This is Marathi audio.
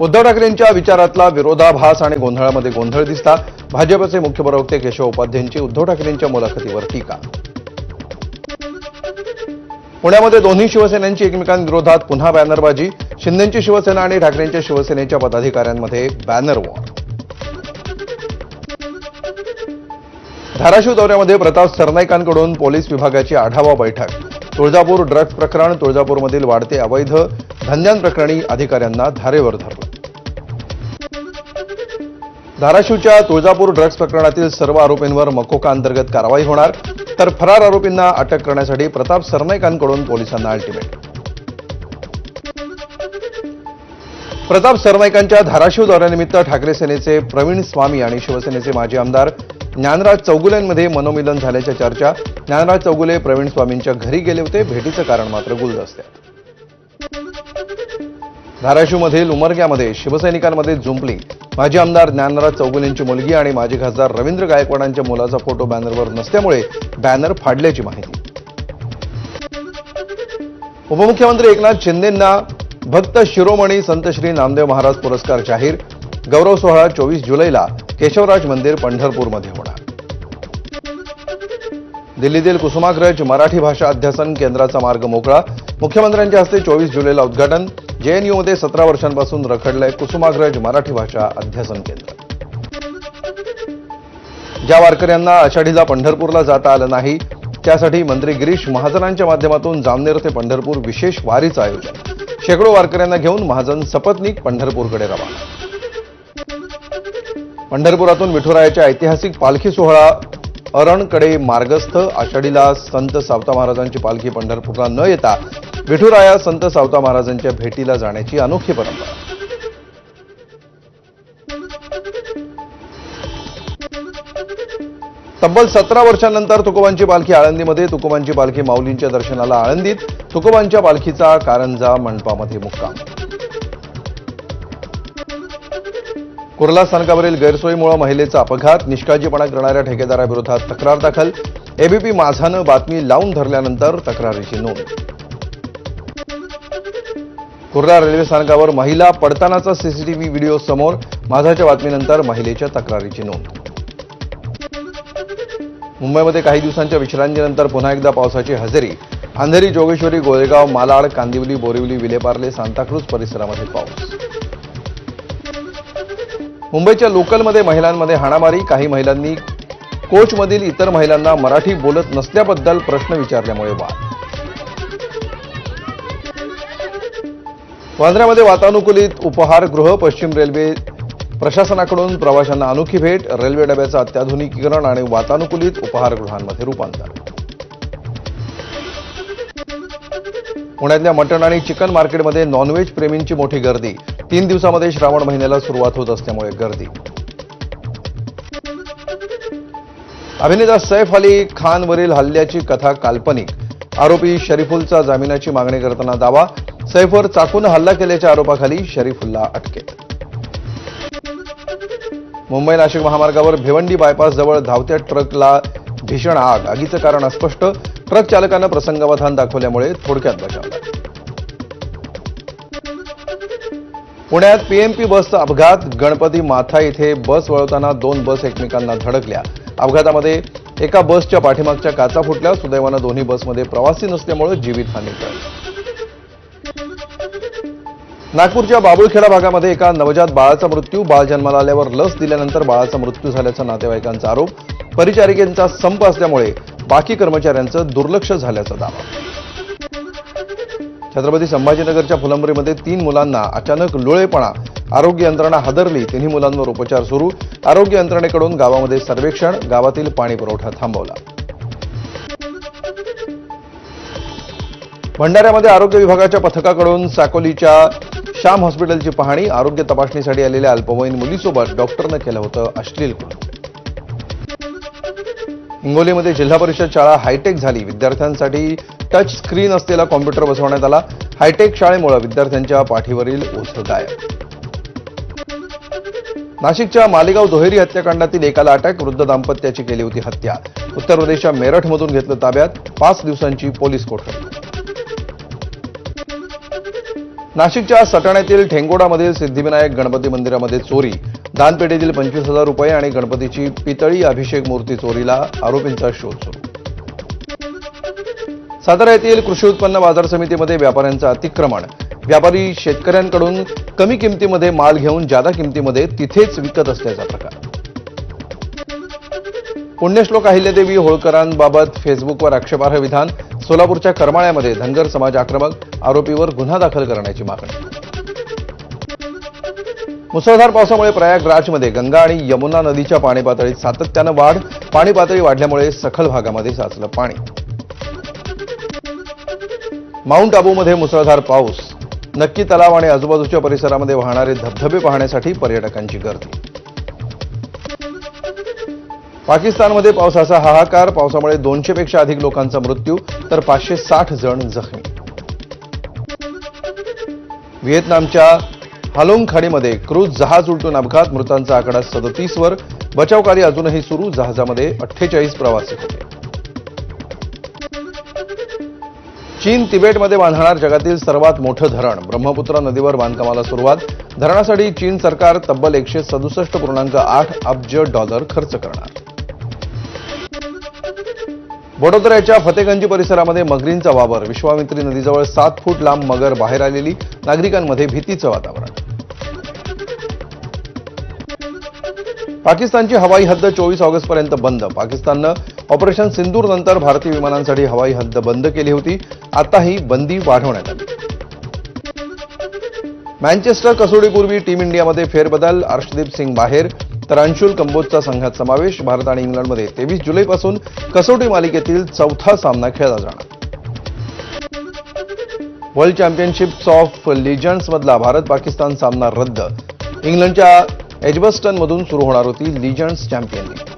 उद्धव ठाकरेंच्या विचारातला विरोधाभास आणि गोंधळामध्ये गोंधळ दिसता भाजपचे मुख्य प्रवक्ते केशव उपाध्यांची उद्धव ठाकरेंच्या मुलाखतीवर टीका. पुण्यामध्ये दोन्ही शिवसेनांची एकमेकांविरोधात पुन्हा बॅनरबाजी. शिंदेची शिवसेना आणि ठाकरेंच्या शिवसेनेच्या पदाधिकाऱ्यांमध्ये बॅनर वॉर. धाराशिव दौऱ्यामध्ये प्रताप सरनाईकांकडून पोलीस विभागाची आढावा बैठक. तुळजापूर ड्रग्ज प्रकरण तुळजापूरमधील वाढते अवैध धंद्यांप्रकरणी अधिकाऱ्यांना धारेवर धरलं धाराशिवच्या तुळजापूर ड्रग्ज प्रकरणातील सर्व आरोपींवर मकोका अंतर्गत कारवाई होणार तर फरार आरोपींना अटक करण्यासाठी प्रताप सरनाईकांकडून पोलिसांना अल्टिमेट प्रताप सरनाईकांच्या धाराशिव दौऱ्यानिमित्त ठाकरे सेनेचे प्रवीण स्वामी आणि शिवसेनेचे माजी आमदार ज्ञानराज चौगुलेंमध्ये मनोमिलन झाल्याच्या चर्चा ज्ञानराज चौगुले प्रवीण स्वामींच्या घरी गेले होते भेटीचं कारण मात्र गुलदस्त्यात. धाराशिवमधील उमरग्यामध्ये शिवसैनिकांमध्ये जुंपली. माजी आमदार ज्ञानराज चौगुलेंची मुलगी आणि माजी खासदार रवींद्र गायकवाडांच्या मुलाचा फोटो बॅनरवर नसल्यामुळे बॅनर फाडल्याची माहिती. उपमुख्यमंत्री एकनाथ शिंदेंना भक्त शिरोमणी संत श्री नामदेव महाराज पुरस्कार जाहीर. गौरव सोहळा चोवीस जुलैला केशवराज मंदिर पंढरपूरमध्ये होणार. दिल्लीतील कुसुमाग्रज मराठी भाषा अध्यासन केंद्राचा मार्ग मोकळा. मुख्यमंत्र्यांच्या हस्ते चोवीस जुलैला उद्घाटन. जेएनयूमध्ये सतरा वर्षांपासून रखडलंय कुसुमाग्रज मराठी भाषा अध्यासन केंद्र. ज्या वारकऱ्यांना आषाढीला पंढरपूरला जाता आलं नाही त्यासाठी मंत्री गिरीश महाजनांच्या माध्यमातून जामनेर ते पंढरपूर विशेष वारीचं आयोजन. शेकडो वारकऱ्यांना घेऊन महाजन सपत्नीक पंढरपूरकडे रवाना. पंढरपुरातून विठुरायाच्या ऐतिहासिक पालखी सोहळा अरणकडे मार्गस्थ आषाढीला संत सावता महाराजांची पालखी पंढरपूरला न येता विठुराया संत सावता महाराजांच्या भेटीला जाण्याची अनोखी परंपरा. तब्बल सतरा वर्षांनंतर तुकोबांची पालखी आळंदीमध्ये तुकोबांची पालखी माऊलींच्या दर्शनाला आळंदीत तुकोबांच्या पालखीचा कारंजा मंडपामध्ये मुक्काम. कुर्ला स्थानकावरील गैरसोयीमुळे महिलेचा अपघात निष्काळजीपणा करणाऱ्या ठेकेदाराविरोधात तक्रार दाखल एबीपी माझानं बातमी लावून धरल्यानंतर तक्रारीची नोंद. कुर्ला रेल्वे स्थानकावर महिला पडतानाचा सीसीटीव्ही व्हिडिओ समोर माझाच्या बातमीनंतर महिलेच्या तक्रारीची नोंद. मुंबईमध्ये काही दिवसांच्या विश्रांतीनंतर पुन्हा एकदा पावसाची हजेरी. अंधेरी जोगेश्वरी गोरेगाव मालाड कांदिवली बोरिवली विलेपार्ले सांताक्रूज परिसरामध्ये पाऊस. मुंबईच्या लोकलमध्ये महिलांमध्ये हाणामारी. काही महिलांनी कोचमधील इतर महिलांना मराठी बोलत नसल्याबद्दल प्रश्न विचारल्यामुळे वाद. वांद्र्यामध्ये वातानुकूलित उपहारगृह पश्चिम रेल्वे प्रशासनाकडून प्रवाशांना अनोखी भेट रेल्वे डब्याचं अत्याधुनिकीकरण आणि वातानुकूलित उपहारगृहांमध्ये रूपांतर. पुण्यातल्या मटण आणि चिकन मार्केटमध्ये नॉनव्हेज प्रेमींची मोठी गर्दी. तीन दिवसामध्ये श्रावण महिन्याला सुरुवात होत असल्यामुळे गर्दी. अभिनेता सैफ अली खानवरील हल्ल्याची कथा काल्पनिक. आरोपी शरीफुलचा जामिनाची मागणी करताना दावा सैफवर चाकून हल्ला केल्याच्या आरोपाखाली शरीफुल्ला अटकेत. मुंबई नाशिक महामार्गावर भिवंडी बायपास जवळ धावत्या ट्रकला भीषण आग. आगीचं कारण अस्पष्ट. ट्रक चालकानं प्रसंगावधान दाखवल्यामुळे थोडक्यात बचावला पुण्यात पीएमपी बसचा अपघात. गणपती माथा इथे बस वळवताना दोन बस एकमेकांना धडकल्या. अपघातामध्ये एका बसच्या पाठीमागच्या काचा फुटल्या. सुदैवानं दोन्ही बसमध्ये प्रवासी नसल्यामुळे जीवितहानी टळली. नागपूरच्या बाबुळखेडा भागामध्ये एका नवजात बाळाचा मृत्यू बाळ जन्माला आल्यावर लस दिल्यानंतर बाळाचा मृत्यू झाल्याचा नातेवाईकांचा आरोप. परिचारिकेंचा संप असल्यामुळे बाकी कर्मचाऱ्यांचं दुर्लक्ष झाल्याचा दावा. छत्रपती संभाजीनगरच्या फुलंब्रीमध्ये तीन मुलांना अचानक लुळेपणा. आरोग्य यंत्रणा हादरली तिन्ही मुलांवर उपचार सुरू. आरोग्य यंत्रणेकडून गावामध्ये सर्वेक्षण गावातील पाणी पुरवठा थांबवला. भंडाऱ्यामध्ये आरोग्य विभागाच्या पथकाकडून साकोलीच्या श्याम हॉस्पिटलची पाहणी आरोग्य तपासणीसाठी आलेल्या अल्पवयीन मुलीसोबत डॉक्टरनं केलं होतं अश्लील हिंगोलीमध्ये जिल्हा परिषद शाळा हायटेक झाली. विद्यार्थ्यांसाठी टच स्क्रीन असलेला कॉम्प्युटर बसवण्यात आला. हायटेक शाळेमुळे विद्यार्थ्यांच्या पाठीवरील ओझं गायब. नाशिकच्या मालेगाव दुहेरी हत्याकांडातील एकाला अटक वृद्ध दाम्पत्याची केली होती हत्या. उत्तर प्रदेशच्या मेरठमधून घेतलं ताब्यात पाच दिवसांची पोलीस कोठडी. नाशिकच्या सटाण्यातील ठेंगोडामधील सिद्धिविनायक गणपती मंदिरामध्ये चोरी. दानपेटीतील पंचवीस हजार रुपये आणि गणपतीची पितळी अभिषेक मूर्ती चोरीला आरोपींचा शोध सुरू. सातारा येथील कृषी उत्पन्न बाजार समितीमध्ये व्यापाऱ्यांचं अतिक्रमण. व्यापारी शेतकऱ्यांकडून कमी किमतीमध्ये माल घेऊन जादा किमतीमध्ये तिथेच विकत असल्याचा प्रकार. पुण्यश्लोक अहिल्यादेवी होळकरांबाबत फेसबुकवर आक्षेपार्ह विधान सोलापूरच्या करमाळ्यामध्ये धनगर समाज आक्रमक आरोपीवर गुन्हा दाखल करण्याची मागणी. मुसळधार पावसामुळे प्रयागराजमध्ये गंगा आणि यमुना नदीच्या पाणी पातळीत सातत्यानं वाढ पाणी पातळी वाढल्यामुळे सखल भागामध्ये साचलं पाणी. माउंट आबूमध्ये मुसळधार पाऊस. नक्की तलाव आणि आजूबाजूच्या परिसरामध्ये वाहणारे धबधबे पाहण्यासाठी पर्यटकांची गर्दी. पाकिस्तानमध्ये पावसाचा हाहाकार पावसामुळे दोनशेपेक्षा अधिक लोकांचा मृत्यू तर पाचशे साठ जण जखमी. व्हिएतनामच्या हालोंग खाडीमध्ये क्रूज जहाज उलटून अपघात मृतांचा आकडा सदतीसवर. बचाव कार्य अजूनही सुरू जहाजामध्ये अठ्ठेचाळीस प्रवासी होते. चीन तिबेटमध्ये बांधणार जगातील सर्वात मोठं धरण. ब्रह्मपुत्रा नदीवर बांधकामाला सुरुवात. धरणासाठी चीन सरकार तब्बल एकशे सदुसष्ट पूर्णांक आठ अब्ज डॉलर खर्च करणार. वडोदऱ्याच्या फतेगंजी परिसरामध्ये मगरींचा वावर. विश्वामित्री नदीजवळ सात फूट लांब मगर बाहेर आलेली नागरिकांमध्ये भीतीचं वातावरण. पाकिस्तानची हवाई हद्द चोवीस ऑगस्टपर्यंत बंद. पाकिस्ताननं ऑपरेशन सिंदूर नंतर भारतीय विमानांसाठी हवाई हद्द बंद केली होती. आता ही बंदी वाढवण्यात आली. मँचेस्टर कसोटीपूर्वी टीम इंडियामध्ये फेरबदल. अर्शदीप सिंग बाहेर. तर कंबोजचा संघात समावेश. भारत आणि इंग्लंडमध्ये तेवीस जुलैपासून कसोटी मालिकेतील चौथा सामना खेळला जाणार. वर्ल्ड चॅम्पियनशिप्स ऑफ लिजंड्समधला भारत पाकिस्तान सामना रद्द. इंग्लंडच्या एजबस्टनमधून सुरू होणार होती लिजंड्स चॅम्पियन लीग